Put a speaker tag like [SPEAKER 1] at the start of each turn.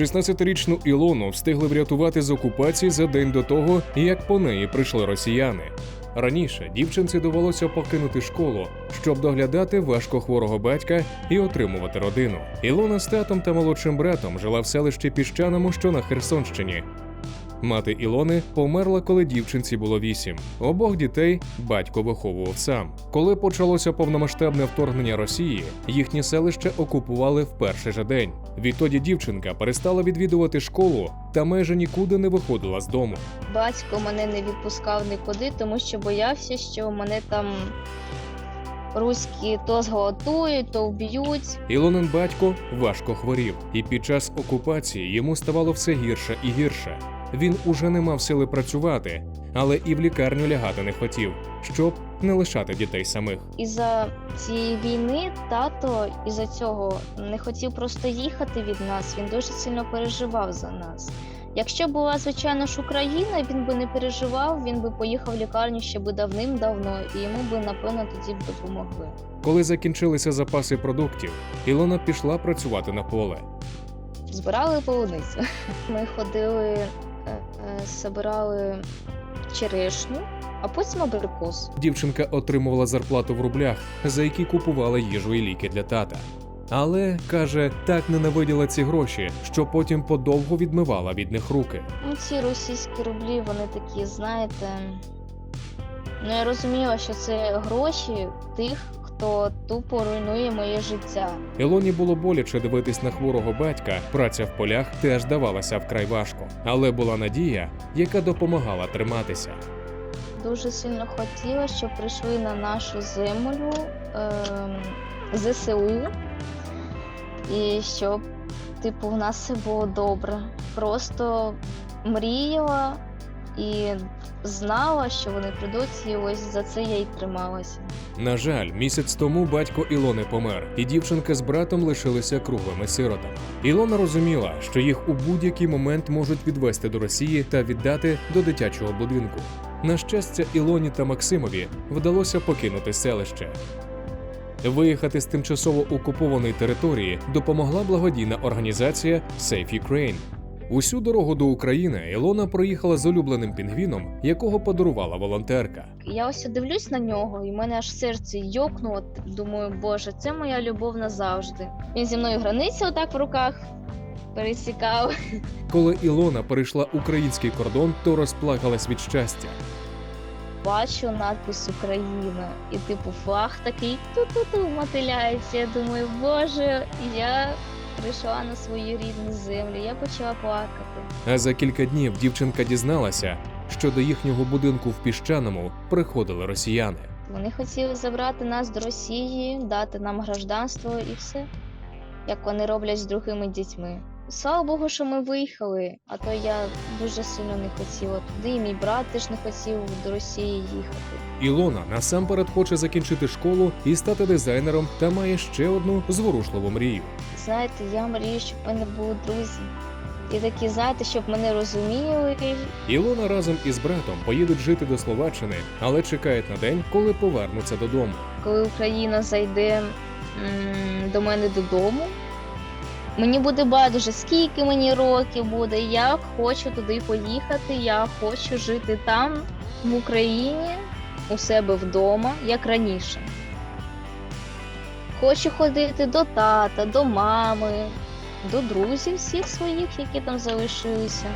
[SPEAKER 1] 16-річну Ілону встигли врятувати з окупації за день до того, як по неї прийшли росіяни. Раніше дівчинці довелося покинути школу, щоб доглядати важкохворого батька і отримувати родину. Ілона з татом та молодшим братом жила в селищі Піщаному, що на Херсонщині. Мати Ілони померла, коли дівчинці було вісім. Обох дітей батько виховував сам. Коли почалося повномасштабне вторгнення Росії, їхнє селище окупували в перший же день. Відтоді дівчинка перестала відвідувати школу та майже нікуди не виходила з дому.
[SPEAKER 2] Батько мене не відпускав нікуди, тому що боявся, що мене там руські то зґвалтують, то вб'ють.
[SPEAKER 1] Ілонин батько важко хворів, і під час окупації йому ставало все гірше і гірше. Він уже не мав сили працювати, але і в лікарню лягати не хотів, щоб не лишати дітей самих.
[SPEAKER 2] Із-за цієї війни тато із-за цього не хотів просто їхати від нас. Він дуже сильно переживав за нас. Якщо була звичайно ж Україна, він би не переживав, він би поїхав в лікарню ще би давним-давно, і йому би напевно тоді б допомогли.
[SPEAKER 1] Коли закінчилися запаси продуктів, Ілона пішла працювати на поле.
[SPEAKER 2] Збирали полуницю. Ми ходили, е, е, черешню, а потім абрикос.
[SPEAKER 1] Дівчинка отримувала зарплату в рублях, за які купувала їжу і ліки для тата. Але каже, так ненавиділа ці гроші, що потім подовго відмивала від них руки.
[SPEAKER 2] Ну, ці російські рублі, вони такі, знаєте. Ну, я розуміла, що це гроші тих, хто тупо руйнує моє життя.
[SPEAKER 1] Ілоні було боляче дивитись на хворого батька. Праця в полях теж давалася вкрай важко, але була надія, яка допомагала триматися.
[SPEAKER 2] Дуже сильно хотіла, щоб прийшли на нашу землю ем, ЗСУ, і щоб, типу, в нас все було добре. Просто мріяла і знала, що вони прийдуть, і ось за це я й трималася.
[SPEAKER 1] На жаль, місяць тому батько Ілони помер, і дівчинка з братом лишилися круглими сиротами. Ілона розуміла, що їх у будь-який момент можуть відвести до Росії та віддати до дитячого будинку. На щастя, Ілоні та Максимові вдалося покинути селище. Виїхати з тимчасово окупованої території допомогла благодійна організація Safe Ukraine. Усю дорогу до України Ілона проїхала з улюбленим пінгвіном, якого подарувала волонтерка.
[SPEAKER 2] Я ось дивлюсь на нього, і в мене аж серце йокнуло. Думаю, боже, це моя любов назавжди. Він зі мною границю отак в руках пересікав.
[SPEAKER 1] Коли Ілона перейшла український кордон, то розплакалась від щастя.
[SPEAKER 2] Бачу надпис Україна, і типу флаг такий ту-ту-ту мотиляється. Я думаю, боже, я прийшла на свою рідну землю. Я почала плакати.
[SPEAKER 1] А за кілька днів дівчинка дізналася, що до їхнього будинку в піщаному приходили росіяни.
[SPEAKER 2] Вони хотіли забрати нас до Росії, дати нам гражданство і все, як вони роблять з другими дітьми. Слава Богу, що ми виїхали, а то я дуже сильно не хотіла туди. І мій брат теж не хотів до Росії їхати.
[SPEAKER 1] Ілона насамперед хоче закінчити школу і стати дизайнером та має ще одну зворушливу мрію.
[SPEAKER 2] Знаєте, я мрію, щоб в мене були друзі. І такі, знаєте, щоб мене розуміли.
[SPEAKER 1] Ілона разом із братом поїдуть жити до Словаччини, але чекають на день, коли повернуться додому.
[SPEAKER 2] Коли Україна зайде м, до мене додому, мені буде байдуже, скільки мені років буде. Я хочу туди поїхати. Я хочу жити там, в Україні, у себе вдома, як раніше. Хочу ходити до тата, до мами, до друзів всіх своїх, які там залишилися.